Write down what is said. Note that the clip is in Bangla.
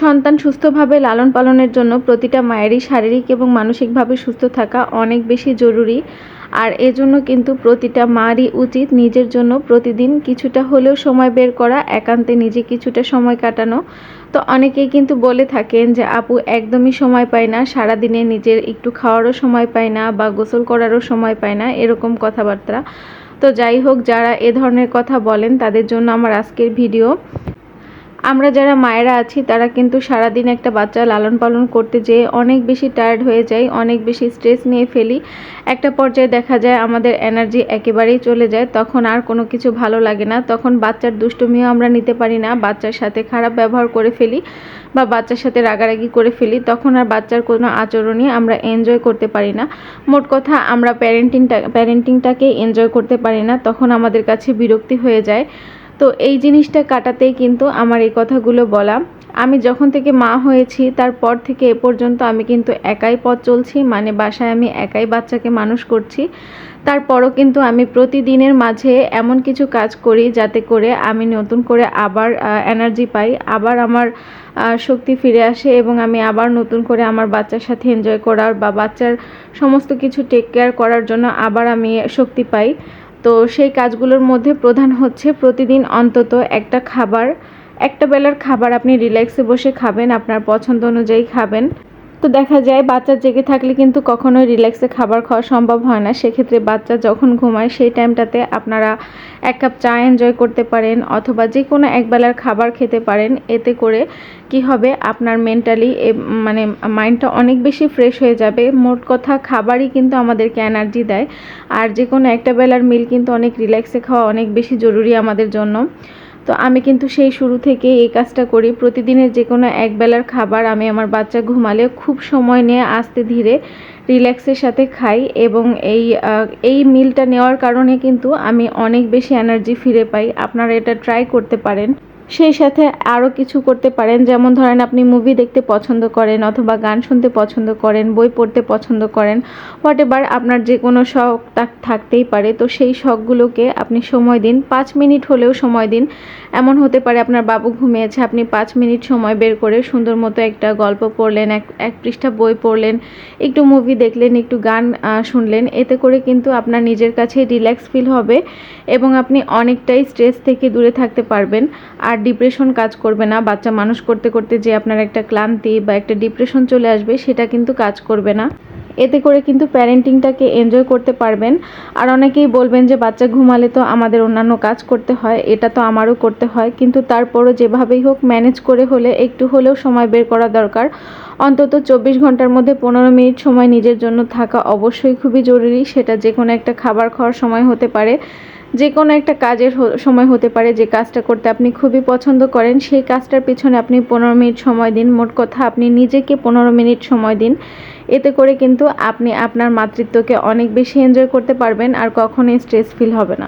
সন্তান সুস্থভাবে লালন পালনের জন্য প্রতিটা মায়েরই শারীরিক এবং মানসিকভাবে সুস্থ থাকা অনেক বেশি জরুরি। আর এজন্য কিন্তু প্রতিটা মারই উচিত নিজের জন্য প্রতিদিন কিছুটা হলেও সময় বের করা, একান্তে নিজে কিছুটা সময় কাটানো। তো অনেকেই কিন্তু বলে থাকেন যে, আপু, একদমই সময় পায় না, সারাদিনে নিজের একটু খাওয়ারও সময় পায় না বা গোসল করারও সময় পায় না, এরকম কথাবার্তা। তো যাই হোক, যারা এ ধরনের কথা বলেন, তাদের জন্য আমার আজকের ভিডিও আমরা যারা মায়েরা আছি, তারা কিন্তু সারাদিন একটা বাচ্চা লালন পালন করতে যেয়ে অনেক বেশি টায়ার্ড হয়ে যাই, অনেক বেশি স্ট্রেস নিয়ে ফেলি। একটা পর্যায়ে দেখা যায় আমাদের এনার্জি একেবারেই চলে যায়, তখন আর কোনো কিছু ভালো লাগে না। তখন বাচ্চার দুষ্টুমিও আমরা নিতে পারি না, বাচ্চার সাথে খারাপ ব্যবহার করে ফেলি বা বাচ্চার সাথে রাগারাগি করে ফেলি, তখন আর বাচ্চার কোনো আচরণই আমরা এনজয় করতে পারি না। মোট কথা, আমরা প্যারেন্টিংটা প্যারেন্টিংটাকে এনজয় করতে পারি না, তখন আমাদের কাছে বিরক্তি হয়ে যায়। তো এই জিনিসটা কাটাতেই কিন্তু আমার এই কথাগুলো বলা। আমি যখন থেকে মা হয়েছি, তারপর থেকে এ পর্যন্ত আমি কিন্তু একাই পথ চলছি মানে বাসায় আমি একাই বাচ্চাকে মানুষ করছি। তারপরও কিন্তু আমি প্রতিদিনের মাঝে এমন কিছু কাজ করি যাতে করে আমি নতুন করে আবার এনার্জি পাই, আবার আমার শক্তি ফিরে আসে এবং আমি আবার নতুন করে আমার বাচ্চার সাথে এনজয় করার বা বাচ্চার সমস্ত কিছু টেক কেয়ার করার জন্য আবার আমি শক্তি পাই। তো সেই কাজগুলোর মধ্যে প্রধান হচ্ছে প্রতিদিন অন্তত একটা খাবার, একটা বেলার খাবার আপনি রিল্যাক্সে বসে খাবেন, আপনার পছন্দ অনুযায়ী খাবেন। তো দেখা যায় বাচ্চা জেগে থাকলে কিন্তু কখনোই রিল্যাক্সে খাবার খাওয়া সম্ভব হয় না। সেক্ষেত্রে বাচ্চা যখন ঘুমায়, সেই টাইমটাতে আপনারা এক কাপ চা এনজয় করতে পারেন অথবা যে কোনো একবেলার খাবার খেতে পারেন। এতে করে কি হবে? আপনার মেন্টালি মানে মাইন্ডটা অনেক বেশি ফ্রেশ হয়ে যাবে। মোট কথা খাবারই কিন্তু আমাদেরকে এনার্জি দেয়। আর যে কোনো একটা বেলার মিল কিন্তু অনেক রিল্যাক্সে খাওয়া অনেক বেশি জরুরি আমাদের জন্য। তো আমি কিন্তু সেই শুরু থেকে এই কাজটা করি। প্রতিদিনের যে কোনো একবেলার খাবার আমি আমার বাচ্চা ঘুমালে খুব সময় নিয়ে আস্তে ধীরে রিল্যাক্সের সাথে খাই এবং এই এই মিলটা নেওয়ার কারণে কিন্তু আমি অনেক বেশি এনার্জি ফিরে পাই। আপনারা এটা ট্রাই করতে পারেন। সেই সাথে আরও কিছু করতে পারেন। যেমন ধরেন আপনি মুভি দেখতে পছন্দ করেন অথবা গান শুনতে পছন্দ করেন, বই পড়তে পছন্দ করেন হোয়াট এভার আপনার যে কোনো শখ তা থাকতেই পারে। তো সেই শখগুলোকে আপনি সময় দিন। পাঁচ মিনিট হলেও সময় দিন। এমন হতে পারে আপনার বাবু ঘুমিয়েছে, আপনি পাঁচ মিনিট সময় বের করে সুন্দর মতো একটা গল্প পড়লেন, এক এক পৃষ্ঠা বই পড়লেন, একটু মুভি দেখলেন, একটু গান শুনলেন। এতে করে কিন্তু আপনার নিজের কাছে রিল্যাক্স ফিল হবে এবং আপনি অনেকটাই স্ট্রেস থেকে দূরে থাকতে পারবেন। আর ডিপ্রেশন কাজ করবে না, বাচ্চা মানুষ করতে করতে যে আপনার একটা ক্লান্তি বা একটা ডিপ্রেশন চলে আসবে, সেটা কিন্তু কাজ করবে না। এতে করে কিন্তু প্যারেন্টিংটাকে এনজয় করতে পারবেন। আর অনেকেই বলবেন যে, বাচ্চা ঘুমালে তো আমাদের অন্যান্য কাজ করতে হয়, এটা তো আমারও করতে হয়। কিন্তু তারপরও যেভাবেই হোক ম্যানেজ করে হলে, একটু হলেও সময় বের করা দরকার। অন্তত চব্বিশ ঘণ্টার মধ্যে পনেরো মিনিট সময় নিজের জন্য থাকা অবশ্যই খুবই জরুরি। সেটা যে কোনো একটা খাবার খাওয়ার সময় হতে পারে। যে কোনো একটা কাজের সময় হতে পারে যে কাজটা করতে আপনি খুবই পছন্দ করেন, সেই কাজটার পিছনে আপনি পনেরো মিনিট সময় দিন। মোট কথা, আপনি নিজেকে পনেরো মিনিট সময় দিন। এতে করে কিন্তু আপনি আপনার মাতৃত্বকে অনেক বেশি এনজয় করতে পারবেন আর কখনোই স্ট্রেস ফিল হবে না।